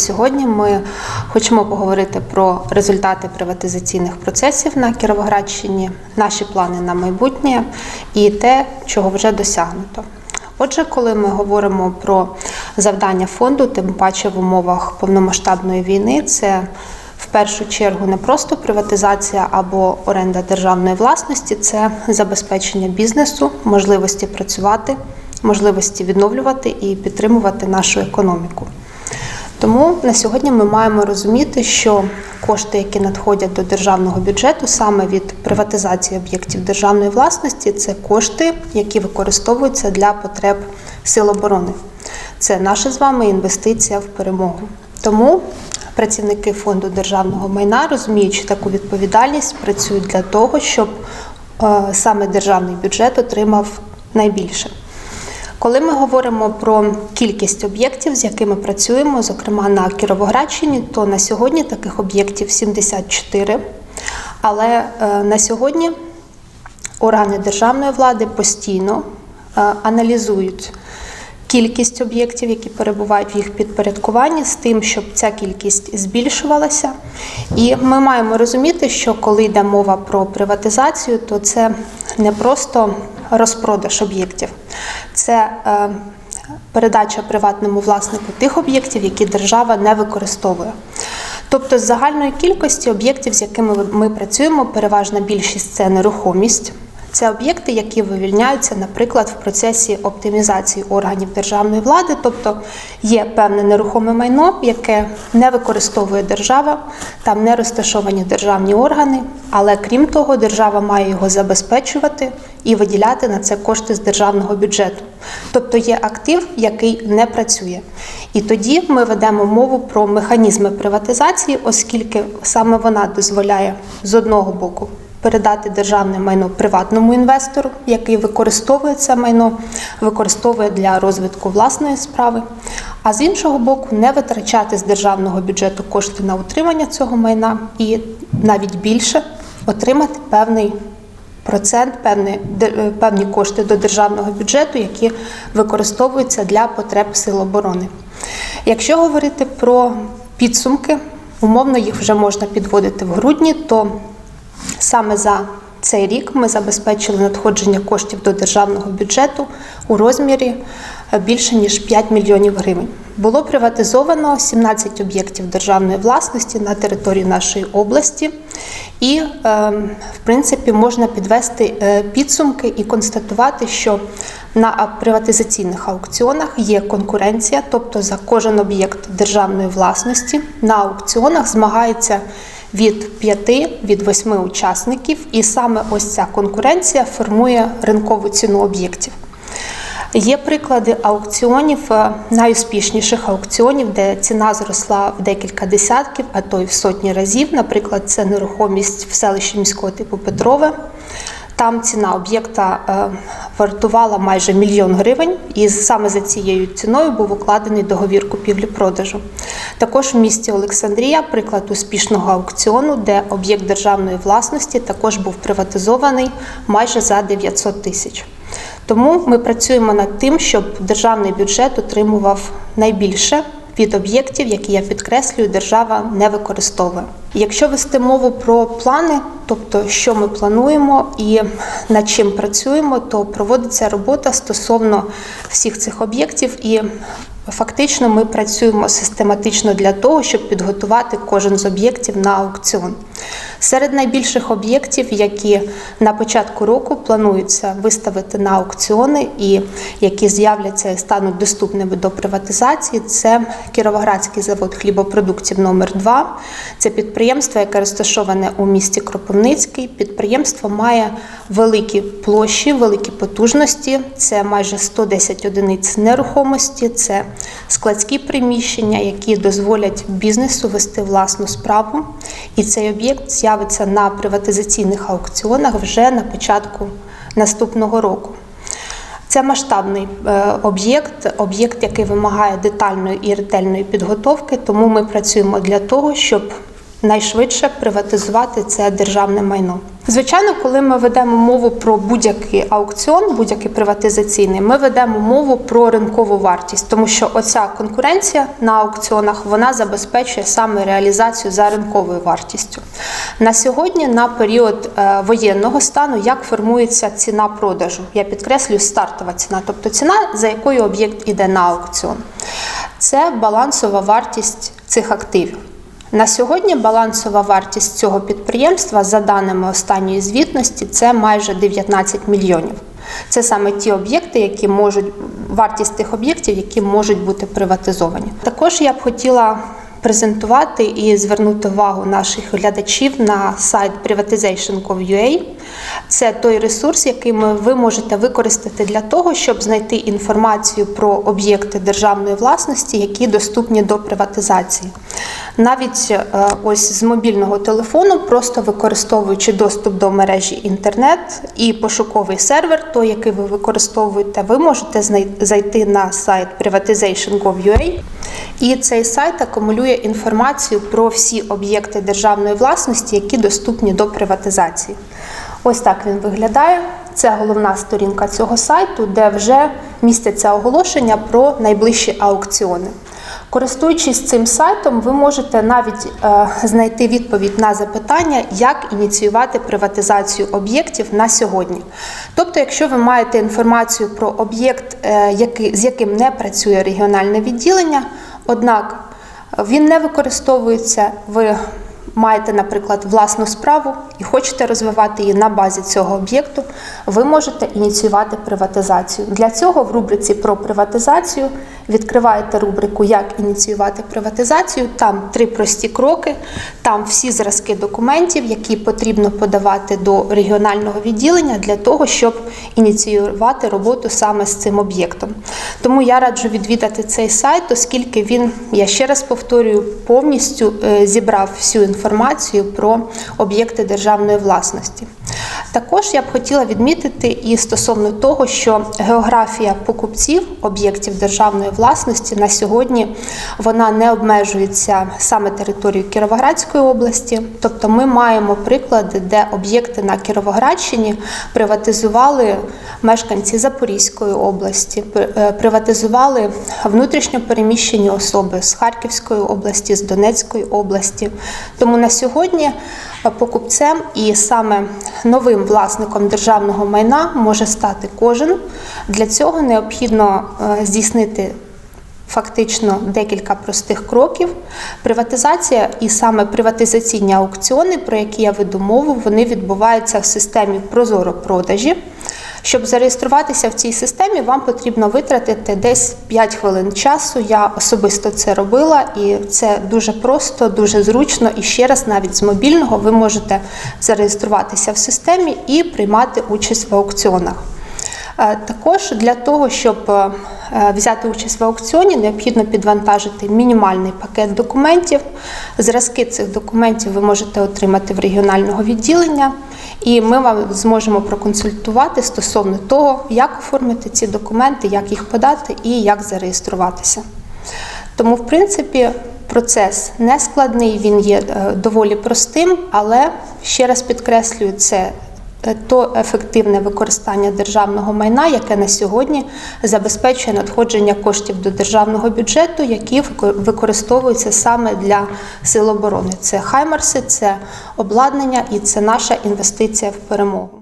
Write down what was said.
сьогодні ми хочемо поговорити про результати приватизаційних процесів на Кіровоградщині, наші плани на майбутнє і те, чого вже досягнуто. Отже, коли ми говоримо про завдання фонду, тим паче в умовах повномасштабної війни, це в першу чергу не просто приватизація або оренда державної власності, це забезпечення бізнесу, можливості працювати, можливості відновлювати і підтримувати нашу економіку. Тому на сьогодні ми маємо розуміти, що кошти, які надходять до державного бюджету, саме від приватизації об'єктів державної власності, це кошти, які використовуються для потреб сил оборони. Це наша з вами інвестиція в перемогу. Тому працівники фонду державного майна, розуміючи таку відповідальність, працюють для того, щоб е, саме державний бюджет отримав найбільше. Коли ми говоримо про кількість об'єктів, з якими працюємо, зокрема на Кіровоградщині, то на сьогодні таких об'єктів 74. Але е, на сьогодні органи державної влади постійно е, аналізують кількість об'єктів, які перебувають в їх підпорядкуванні, з тим, щоб ця кількість збільшувалася. І ми маємо розуміти, що коли йде мова про приватизацію, то це не просто розпродаж об'єктів, це е, передача приватному власнику тих об'єктів, які держава не використовує. Тобто з загальної кількості об'єктів, з якими ми працюємо, переважна більшість це нерухомість. Це об'єкти, які вивільняються, наприклад, в процесі оптимізації органів державної влади, тобто є певне нерухоме майно, яке не використовує держава, там не розташовані державні органи, але крім того, держава має його забезпечувати і виділяти на це кошти з державного бюджету. Тобто є актив, який не працює. І тоді ми ведемо мову про механізми приватизації, оскільки саме вона дозволяє з одного боку передати державне майно приватному інвестору, який використовує це майно, використовує для розвитку власної справи. А з іншого боку, не витрачати з державного бюджету кошти на утримання цього майна і навіть більше отримати певний процент, певні, певні кошти до державного бюджету, які використовуються для потреб сил оборони. Якщо говорити про підсумки, умовно їх вже можна підводити в грудні, то Саме за цей рік ми забезпечили надходження коштів до державного бюджету у розмірі е, більше ніж 5 мільйонів гривень. Було приватизовано 17 об'єктів державної власності на території нашої області, і, е, в принципі, можна підвести е, підсумки і констатувати, що на приватизаційних аукціонах є конкуренція, тобто за кожен об'єкт державної власності на аукціонах змагається від 5 від 8 учасників, і саме ось ця конкуренція формує ринкову ціну об'єктів. Є приклади аукціонів, е, найуспішніших аукціонів, де ціна зросла в декілька десятків, а то й в сотні разів. Наприклад, це нерухомість в селищі міського типу Петрове. Там ціна об'єкта е, вартувала майже мільйон гривень, і саме за цією ціною був укладений договір купівлі-продажу. Також в місті Олександрія приклад успішного аукціону, де об'єкт державної власності також був приватизований майже за 900 тисяч. Тому ми працюємо над тим, щоб державний бюджет отримував найбільше від об'єктів, які я підкреслюю, держава не використовує. Якщо вести мову про плани, тобто що ми плануємо і над чим працюємо, то проводиться робота стосовно всіх цих об'єктів і. Фактично, ми працюємо систематично для того, щоб підготувати кожен з об'єктів на аукціон. Серед найбільших об'єктів, які на початку року плануються виставити на аукціони і які з'являться і стануть доступними до приватизації, це Кіровоградський завод хлібопродуктів номер 2 Це підприємство, яке розташоване у місті Кропивницький. Підприємство має великі площі, великі потужності. Це майже 110 одиниць нерухомості. Це складські приміщення, які дозволять бізнесу вести власну справу. І цей об'єкт з'явиться на приватизаційних аукціонах вже на початку наступного року. Це масштабний е, об'єкт, об'єкт, який вимагає детальної і ретельної підготовки, тому ми працюємо для того, щоб найшвидше приватизувати це державне майно. Звичайно, коли ми ведемо мову про будь-який аукціон, будь-який приватизаційний, ми ведемо мову про ринкову вартість, тому що оця конкуренція на аукціонах вона забезпечує саме реалізацію за ринковою вартістю. На сьогодні, на період е, воєнного стану, як формується ціна продажу? Я підкреслюю стартова ціна, тобто ціна, за якою об'єкт іде на аукціон. Це балансова вартість цих активів. На сьогодні балансова вартість цього підприємства, за даними останньої звітності, це майже 19 мільйонів. Це саме ті об'єкти, які можуть вартість тих об'єктів, які можуть бути приватизовані. Також я б хотіла презентувати і звернути увагу наших глядачів на сайт privatization.gov.ua. Це той ресурс, який ви можете використати для того, щоб знайти інформацію про об'єкти державної власності, які доступні до приватизації. Навіть е, ось з мобільного телефону, просто використовуючи доступ до мережі інтернет і пошуковий сервер, той, який ви використовуєте, ви можете зайти на сайт privatization.gov.ua і цей сайт акумулює інформацію про всі об'єкти державної власності, які доступні до приватизації. Ось так він виглядає. Це головна сторінка цього сайту, де вже містяться оголошення про найближчі аукціони. Користуючись цим сайтом, ви можете навіть е, знайти відповідь на запитання, як ініціювати приватизацію об'єктів на сьогодні. Тобто, якщо ви маєте інформацію про об'єкт, е, з яким не працює регіональне відділення, однак він не використовується, ви маєте, наприклад, власну справу і хочете розвивати її на базі цього об'єкту, ви можете ініціювати приватизацію. Для цього в рубриці про приватизацію відкриваєте рубрику Як ініціювати приватизацію. Там три прості кроки, там всі зразки документів, які потрібно подавати до регіонального відділення для того, щоб ініціювати роботу саме з цим об'єктом. Тому я раджу відвідати цей сайт, оскільки він, я ще раз повторюю, повністю е, зібрав всю інформацію про об'єкти державної власності. Також я б хотіла відмітити і стосовно того, що географія покупців об'єктів державної власності на сьогодні вона не обмежується саме територією Кіровоградської області. Тобто ми маємо приклади, де об'єкти на Кіровоградщині приватизували мешканці Запорізької області, е, приватизували внутрішньо переміщені особи з Харківської області, з Донецької області. Тому на сьогодні покупцем і саме новим власником державного майна може стати кожен. Для цього необхідно е, здійснити фактично декілька простих кроків. Приватизація і саме приватизаційні аукціони, про які я веду мову, вони відбуваються в системі Прозоро продажі. Щоб зареєструватися в цій системі, вам потрібно витратити десь 5 хвилин часу. Я особисто це робила, і це дуже просто, дуже зручно. І ще раз, навіть з мобільного, ви можете зареєструватися в системі і приймати участь в аукціонах. Е, Також для того, щоб е, взяти участь в аукціоні, необхідно підвантажити мінімальний пакет документів. Зразки цих документів ви можете отримати в регіонального відділення, і ми вам зможемо проконсультувати стосовно того, як оформити ці документи, як їх подати і як зареєструватися. Тому, в принципі, процес не складний, він є е, доволі простим, але ще раз підкреслюю, це е, то ефективне використання державного майна, яке на сьогодні забезпечує надходження коштів до державного бюджету, які вико- використовуються саме для сил оборони. Це хаймарси, це обладнання і це наша інвестиція в перемогу.